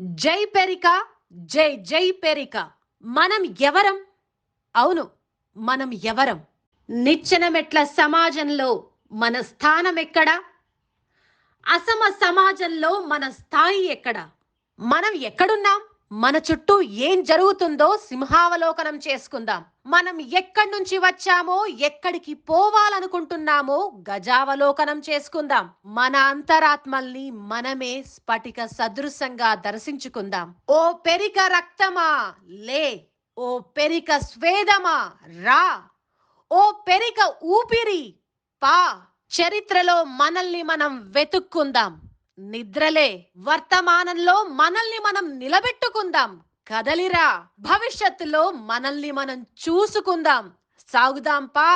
జై పెరిక జై జై పెరిక. మనం ఎవరం? అవును మనం ఎవరం? నిచ్చెనమెట్ల సమాజంలో మన స్థానం ఎక్కడ? అసమ సమాజంలో మన స్థాయి ఎక్కడ? మనం ఎక్కడున్నాం? మన చుట్టూ ఏం జరుగుతుందో సింహావలోకనం చేసుకుందాం. మనం ఎక్కడి నుంచి వచ్చామో ఎక్కడికి పోవాలనుకుంటున్నామో గజావలోకనం చేసుకుందాం. మన అంతరాత్మల్ని మనమే స్ఫటిక సదృశంగా దర్శించుకుందాం. ఓ పెరిక రక్తమా? లే. ఓ పెరిక స్వేదమా? రా. ఓ పెరిక ఊపిరి? పా. చరిత్రలో మనల్ని మనం వెతుక్కుందాం. నిద్రలే. వర్తమానంలో మనల్ని మనం నిలబెట్టుకుందాం. కదలిరా. భవిష్యత్తులో మనల్ని మనం చూసుకుందాం. సాగుదాం పా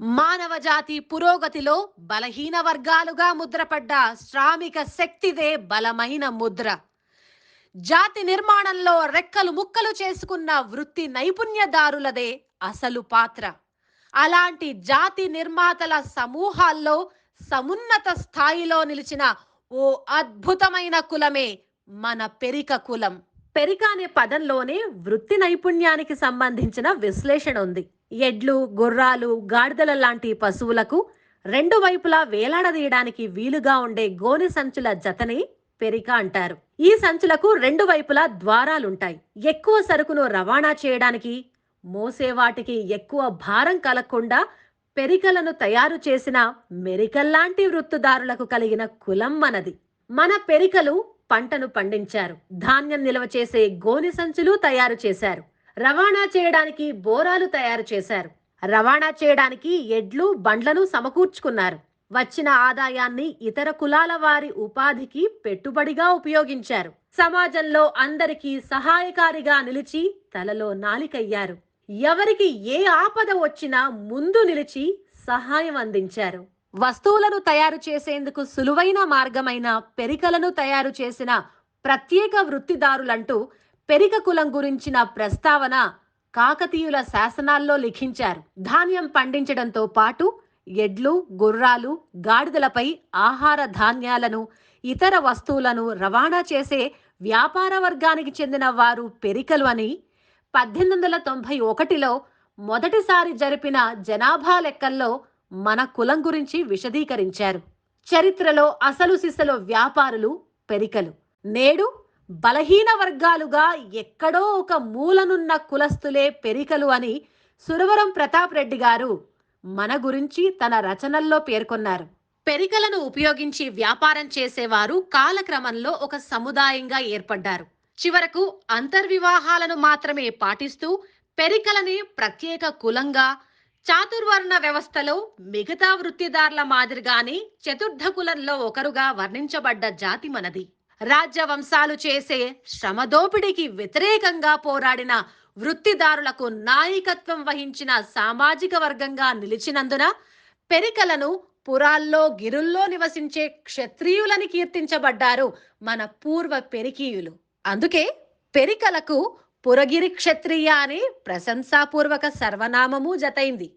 మానవ జాతి పురోగతిలో బలహీన వర్గాలుగా ముద్రపడ్డ శ్రామిక శక్తిదే బలమైన ముద్ర. జాతి నిర్మాణంలో రెక్కలు ముక్కలు చేసుకున్న వృత్తి నైపుణ్యదారులదే అసలు పాత్ర. అలాంటి జాతి నిర్మాతల సమూహాల్లో సమున్నత స్థాయిలో నిలిచిన ఓ అద్భుతమైన కులమే మన పెరిక కులం. పెరిక అనే పదంలోనే వృత్తి నైపుణ్యానికి సంబంధించిన విశ్లేషణ ఉంది. ఎడ్లు గుర్రాలు గాడిదల లాంటి పశువులకు రెండు వైపులా వేలాడదీయడానికి వీలుగా ఉండే గోనె సంచుల జతని పెరిక అంటారు. ఈ సంచులకు రెండు వైపులా ద్వారాలుంటాయి. ఎక్కువ సరుకును రవాణా చేయడానికి మోసేవాటికి ఎక్కువ భారం కలగకుండా పెరికలను తయారు చేసిన మెరికల్లాంటి వృత్తుదారులకు కలిగిన కులం మనది. మన పెరికలు పంటను పండించారు. ధాన్యం నిల్వ చేసే గోనె సంచులు తయారు చేశారు. రవాణా చేయడానికి బోరాలు తయారు చేశారు. రవాణా చేయడానికి ఎడ్లు బండ్లను సమకూర్చుకున్నారు. వచ్చిన ఆదాయాన్ని ఇతర కులాల వారి ఉపాధికి పెట్టుబడిగా ఉపయోగించారు. సమాజంలో అందరికీ సహాయకారిగా నిలిచి తలలో నాలికయ్యారు. ఎవరికి ఏ ఆపద వచ్చినా ముందు నిలిచి సహాయం అందించారు. వస్తువులను తయారు చేసేందుకు సులువైన మార్గమైన పెరికలను తయారు చేసిన ప్రత్యేక వృత్తిదారులంటూ పెరిక కులం గురించిన ప్రస్తావన కాకతీయుల శాసనాల్లో లిఖించారు. ధాన్యం పండించడంతో పాటు ఎడ్లు గుర్రాలు గాడిదలపై ఆహార ధాన్యాలను ఇతర వస్తువులను రవాణా చేసే వ్యాపార వర్గానికి చెందిన వారు పెరికలు అని పద్దెనిమిది వందల తొంభై ఒకటిలో మొదటిసారి జరిపిన జనాభా లెక్కల్లో మన కులం గురించి విశదీకరించారు. చరిత్రలో అసలు సిసలు వ్యాపారులు పెరికలు. నేడు బలహీన వర్గాలుగా ఎక్కడో ఒక మూలనున్న కులస్తులే పెరికలు అని సురవరం ప్రతాప్ రెడ్డి గారు మన గురించి తన రచనల్లో పేర్కొన్నారు. పెరికలను ఉపయోగించి వ్యాపారం చేసేవారు కాలక్రమంలో ఒక సముదాయంగా ఏర్పడ్డారు. చివరకు అంతర్వివాహాలను మాత్రమే పాటిస్తూ పెరికలని ప్రత్యేక కులంగా చాతుర్వర్ణ వ్యవస్థలో మిగతా వృత్తిదారుల మాదిరిగానే చతుర్థ కులంలో ఒకరుగా వర్ణించబడ్డ జాతి మనది. రాజ్యవంశాలు చేసే శ్రమదోపిడికి వ్యతిరేకంగా పోరాడిన వృత్తిదారులకు నాయకత్వం వహించిన సామాజిక వర్గంగా నిలిచినందున పెరికలను పురాల్లో గిరుల్లో నివసించే క్షత్రియులని కీర్తించబడ్డారు మన పూర్వ పెరికీయులు. అందుకే పెరికలకు పురగిరి క్షత్రియ అని ప్రశంసాపూర్వక సర్వనామము జతైంది.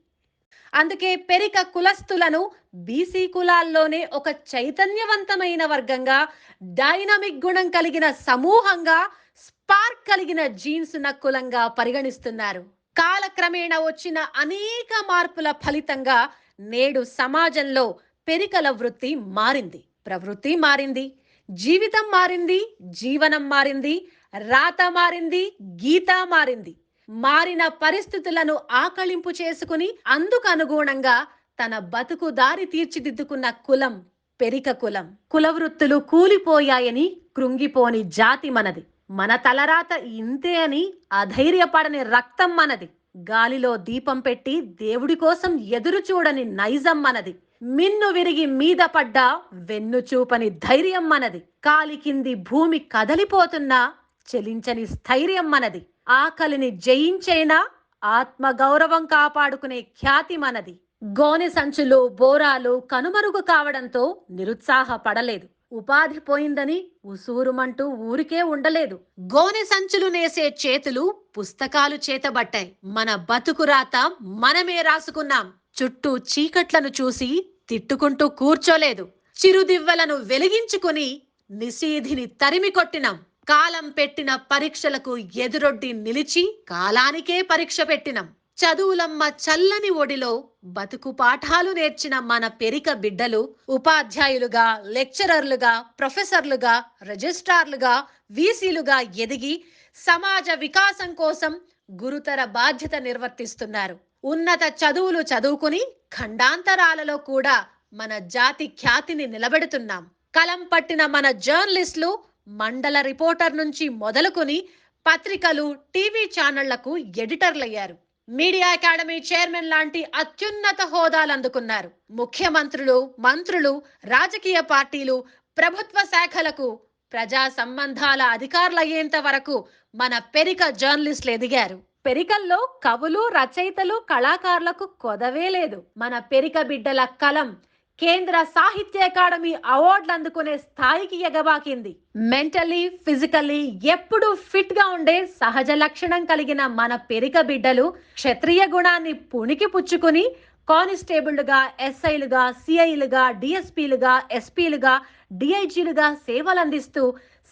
అందుకే పెరిక కులస్తులను బీసీ కులాల్లోనే ఒక చైతన్యవంతమైన వర్గంగా డైనమిక్ గుణం కలిగిన సమూహంగా స్పార్క్ కలిగిన జీన్స్ ఉన్న కులంగా పరిగణిస్తున్నారు. కాలక్రమేణా వచ్చిన అనేక మార్పుల ఫలితంగా నేడు సమాజంలో పెరికల వృత్తి మారింది. ప్రవృత్తి మారింది జీవితం మారింది జీవనం మారింది రాత మారింది గీత మారింది. మారిన పరిస్థితులను ఆకళింపు చేసుకుని అందుకు అనుగుణంగా తన బతుకు దారి తీర్చిదిద్దుకున్న కులం పెరిక కులం. కులవృత్తులు కూలిపోయాయని కృంగిపోని జాతి మనది. మన తలరాత ఇంతే అని అధైర్యపడని రక్తం మనది. గాలిలో దీపం పెట్టి దేవుడి కోసం ఎదురు చూడని నైజం మనది. మిన్ను విరిగి మీద పడ్డా వెన్ను చూపని ధైర్యం మనది. కాలి కింది భూమి కదలిపోతున్నా చెలించని స్థైర్యం మనది. ఆకలిని జయించైనా? ఆత్మగౌరవం కాపాడుకునే ఖ్యాతి మనది. గోనె సంచులు బోరాలు కనుమరుగు కావడంతో నిరుత్సాహపడలేదు. ఉపాధి పోయిందని ఉసూరుమంటూ ఊరికే ఉండలేదు. గోనె సంచులు నేసే చేతులు పుస్తకాలు చేతబట్టాయి. మన బతుకురాత మనమే రాసుకున్నాం. చుట్టూ చీకట్లను చూసి తిట్టుకుంటూ కూర్చోలేదు. చిరుదివ్వలను వెలిగించుకుని నిశీధిని తరిమి కొట్టినాం కాలం పెట్టిన పరీక్షలకు ఎదురొడ్డి నిలిచి కాలానికే పరీక్ష పెట్టినం. చదువులమ్మ చల్లని ఒడిలో బతుకు పాఠాలు నేర్చిన మన పెరిక బిడ్డలు ఉపాధ్యాయులుగా లెక్చరర్లుగా ప్రొఫెసర్లుగా రిజిస్ట్రార్లుగా వీసీలుగా ఎదిగి సమాజ వికాసం కోసం గురుతర బాధ్యత నిర్వర్తిస్తున్నారు. ఉన్నత చదువులు చదువుకుని ఖండాంతరాలలో కూడా మన జాతి ఖ్యాతిని నిలబెడుతున్నాం. కలం పట్టిన మన జర్నలిస్టులు మండల రిపోర్టర్ నుంచి మొదలుకొని పత్రికలు టీవీ ఛానళ్ళకు ఎడిటర్లయ్యారు. మీడియా అకాడమీ చైర్మన్ లాంటి అత్యున్నత హోదాలు అందుకున్నారు. ముఖ్యమంత్రులు మంత్రులు రాజకీయ పార్టీలు ప్రభుత్వ శాఖలకు ప్రజా సంబంధాల అధికారులయ్యేంత వరకు మన పెరిక జర్నలిస్టులు ఎదిగారు. పెరికల్లో కవులు రచయితలు కళాకారులకు కొదవే లేదు. మన పెరిక బిడ్డల కలం కేంద్ర సాహిత్య అకాడమీ అవార్డులు అందుకునే స్థాయికి ఎగబాకింది. మెంటలీ ఫిజికల్లీ ఎప్పుడూ ఫిట్గా ఉండే సహజ లక్షణం కలిగిన మన పెరిక బిడ్డలు క్షత్రియ గుణాన్ని పుణికి పుచ్చుకుని కానిస్టేబుళ్ళుగా ఎస్ఐలుగా సిఐలుగా డిఎస్పీలుగా ఎస్పీలుగా డిఐజీలుగా సేవలందిస్తూ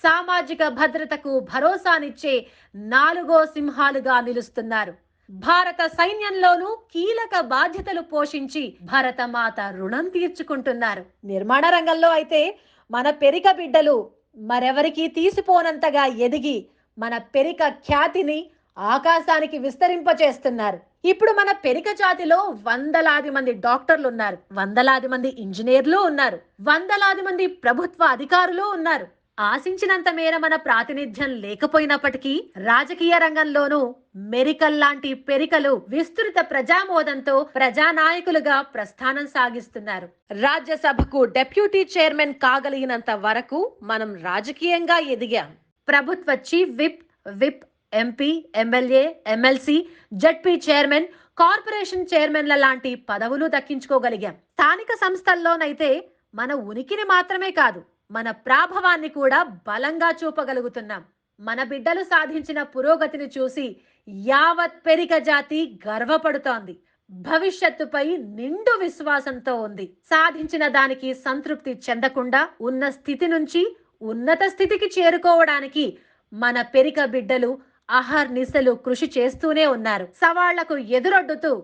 సామాజిక భద్రతకు భరోసానిచ్చే నాలుగో సింహాలుగా నిలుస్తున్నారు. భారత సైన్యంలోనూ కీలక బాధ్యతలు పోషించి భరత మాత రుణం తీర్చుకుంటున్నారు. నిర్మాణ రంగంలో అయితే మన పెరిక బిడ్డలు మరెవరికి తీసిపోనంతగా ఎదిగి మన పెరిక ఖ్యాతిని ఆకాశానికి విస్తరింపచేస్తున్నారు. ఇప్పుడు మన పెరిక జాతిలో వందలాది మంది డాక్టర్లు ఉన్నారు. వందలాది మంది ఇంజనీర్లు ఉన్నారు. వందలాది మంది ప్రభుత్వ అధికారులు ఉన్నారు. ఆశించినంత మేర మన ప్రాతినిధ్యం లేకపోయినప్పటికీ రాజకీయ రంగంలోనూ మెరికల్ లాంటి పెరికలు విస్తృత ప్రజామోదంతో ప్రజానాయకులుగా ప్రస్థానం సాగిస్తున్నారు. రాజ్యసభకు డెప్యూటీ చైర్మన్ కాగలిగినంత వరకు మనం రాజకీయంగా ఎదిగాం. ప్రభుత్వ chief whip whip MP MLA MLC ZP chairman corporation చైర్మన్ల లాంటి పదవులు దక్కించుకోగలిగాం. స్థానిక సంస్థల్లోనైతే మన ఉనికిని మాత్రమే కాదు మన ప్రాభవాన్ని కూడా బలంగా చూపగలుగుతున్నాం. మన బిడ్డలు సాధించిన పురోగతిని చూసి యావత్ పెరిక జాతి గర్వపడుతోంది. భవిష్యత్తుపై నిండు విశ్వాసంతో ఉంది. సాధించిన దానికి సంతృప్తి చెందకుండా ఉన్న స్థితి నుంచి ఉన్నత స్థితికి చేరుకోవడానికి మన పెరిక బిడ్డలు అహర్నిశలు కృషి చేస్తూనే ఉన్నారు. సవాళ్ళకు ఎదురొడ్డుతూ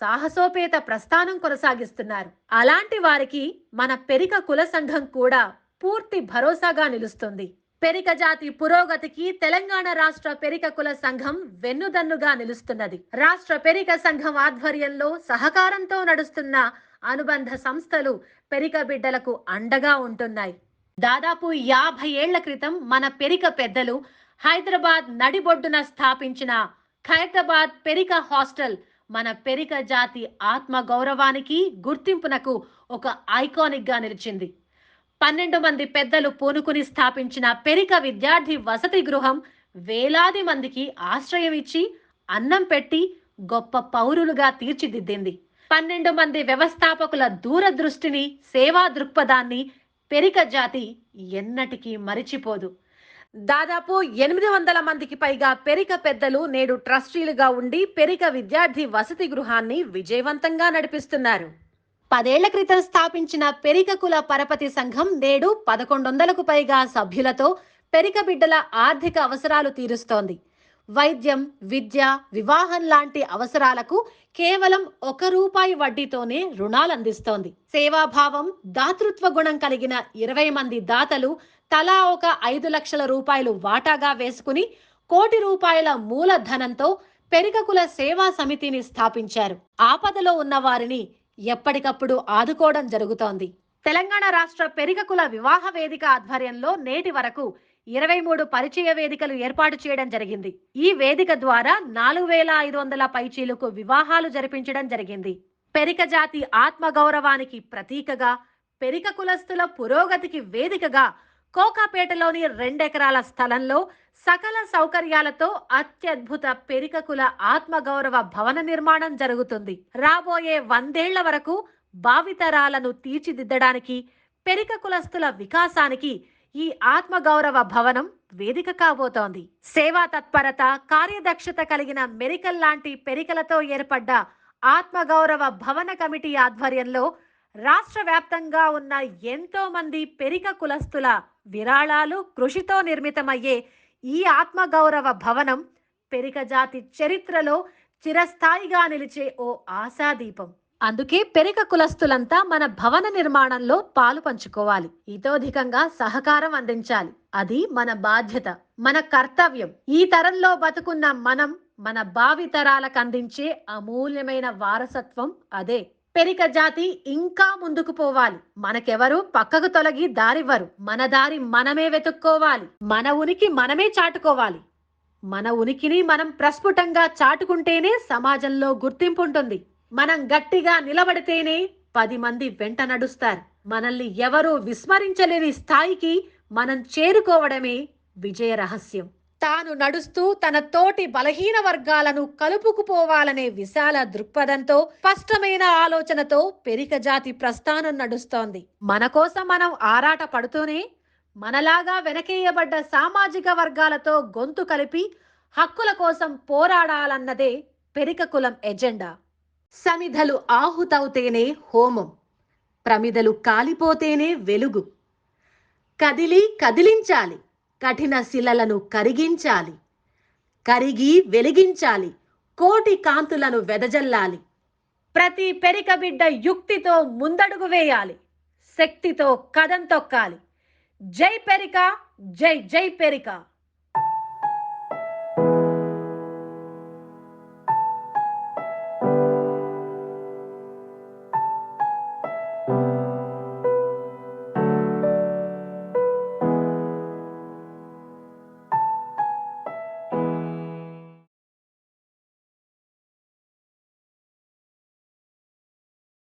సాహసోపేత ప్రస్థానం కొనసాగిస్తున్నారు. అలాంటి వారికి మన పెరిక కుల సంఘం కూడా పూర్తి భరోసాగా నిలుస్తుంది. పెరిక జాతి పురోగతికి తెలంగాణ రాష్ట్ర పెరిక కుల సంఘం వెన్నుదన్నుగా నిలుస్తున్నది. రాష్ట్ర పెరిక సంఘం ఆధ్వర్యంలో సహకారంతో నడుస్తున్న అనుబంధ సంస్థలు పెరిక బిడ్డలకు అండగా ఉంటున్నాయి. దాదాపు యాభై ఏళ్ళ క్రితం మన పెరిక పెద్దలు హైదరాబాద్ నడిబొడ్డున స్థాపించిన ఖైరతాబాద్ పెరిక హాస్టల్ మన పెరిక జాతి ఆత్మ గౌరవానికి గుర్తింపునకు ఒక ఐకానిక్గా నిలిచింది. పన్నెండు మంది పెద్దలు పూనుకుని స్థాపించిన పెరిక విద్యార్థి వసతి గృహం వేలాది మందికి ఆశ్రయం ఇచ్చి అన్నం పెట్టి గొప్ప పౌరులుగా తీర్చిదిద్దింది. పన్నెండు మంది వ్యవస్థాపకుల దూరదృష్టిని సేవా దృక్పథాన్ని పెరిక జాతి ఎన్నటికీ మరిచిపోదు. దాదాపు ఎనిమిది వందల మందికి పైగా పెరిక పెద్దలు నేడు ట్రస్టీలుగా ఉండి పెరిక విద్యార్థి వసతి గృహాన్ని విజయవంతంగా నడిపిస్తున్నారు. పదేళ్ళ క్రితం స్థాపించిన పెరికకుల పరపతి సంఘం నేడు పదకొండు వందలకు పైగా సభ్యులతో పెరిక బిడ్డల ఆర్థిక అవసరాలు తీరుస్తోంది. వైద్యం విద్య వివాహం లాంటి అవసరాలకు కేవలం ఒక రూపాయి వడ్డీతోనే రుణాలు అందిస్తోంది. సేవాభావం దాతృత్వ గుణం కలిగిన ఇరవై మంది దాతలు తలా ఒక ఐదు లక్షల రూపాయలు వాటాగా వేసుకుని కోటి రూపాయల మూలధనంతో పెరికకుల సేవా సమితిని స్థాపించారు. ఆపదలో ఉన్న వారిని ఎప్పటికప్పుడు ఆదుకోవడం జరుగుతోంది. తెలంగాణ రాష్ట్ర పెరికకుల వివాహ వేదిక ఆధ్వర్యంలో నేటి వరకు ఇరవై మూడు పరిచయ వేదికలు ఏర్పాటు చేయడం జరిగింది. ఈ వేదిక ద్వారా నాలుగు వేల ఐదు వందల పైచీలకు వివాహాలు జరిపించడం జరిగింది. పెరిక జాతి ఆత్మగౌరవానికి ప్రతీకగా పెరిక కులస్తుల పురోగతికి వేదికగా కోకాపేటలోని రెండెకరాల స్థలంలో సకల సౌకర్యాలతో అత్యద్భుత పెరికకుల ఆత్మగౌరవ భవన నిర్మాణం జరుగుతుంది. రాబోయే వందేళ్ళ వరకు భావితరాలను తీర్చిదిద్దడానికి పెరిక కులస్తుల వికాసానికి ఈ ఆత్మగౌరవ భవనం వేదిక కాబోతోంది. సేవా తత్పరత కార్యదక్షత కలిగిన మెరికల్ లాంటి పెరికలతో ఏర్పడ్డ ఆత్మగౌరవ భవన కమిటీ ఆధ్వర్యంలో రాష్ట్ర వ్యాప్తంగా ఉన్న ఎంతో మంది పెరిక కులస్తుల విరాళాలు కృషితో నిర్మితమయ్యే ఈ ఆత్మగౌరవ భవనం పెరిక జాతి చరిత్రలో చిరస్థాయిగా నిలిచే ఓ ఆశాదీపం. అందుకే పెరిక కులస్తులంతా మన భవన నిర్మాణంలో పాలు పంచుకోవాలి. ఇతోధికంగా సహకారం అందించాలి. అది మన బాధ్యత మన కర్తవ్యం. ఈ తరంలో బతుకున్న మనం మన భావితరాలకు అందించే అమూల్యమైన వారసత్వం అదే. పెరిక జాతి ఇంకా ముందుకు పోవాలి. మనకెవరు? పక్కకు తొలగి దారివ్వరు. మన దారి మనమే వెతుక్కోవాలి. మన ఉనికి మనమే చాటుకోవాలి. మన ఉనికిని మనం ప్రస్ఫుటంగా చాటుకుంటేనే సమాజంలో గుర్తింపు ఉంటుంది మనం గట్టిగా నిలబడితేనే పది మంది వెంట నడుస్తారు. మనల్ని ఎవరూ విస్మరించలేని స్థాయికి మనం చేరుకోవడమే విజయ రహస్యం. తాను నడుస్తూ తన తోటి బలహీన వర్గాలను కలుపుకుపోవాలనే విశాల దృక్పథంతో స్పష్టమైన ఆలోచనతో పెరిక జాతి ప్రస్థానం నడుస్తోంది. మన కోసం మనం ఆరాట పడుతూనే మనలాగా వెనకేయబడ్డ సామాజిక వర్గాలతో గొంతు కలిపి హక్కుల కోసం పోరాడాలన్నదే పెరిక కులం ఎజెండా. సమిధలు ఆహుతవుతేనే హోమం ప్రమిదలు కాలిపోతేనే వెలుగు. కదిలి కదిలించాలి. కఠిన శిలలను కరిగించాలి. కరిగి వెలిగించాలి. కోటి కాంతులను వెదజల్లాలి. ప్రతి పెరిక బిడ్డ యుక్తితో ముందడుగు వేయాలి. శక్తితో కదం తొక్కాలి. జై పెరిక జై జై పెరిక.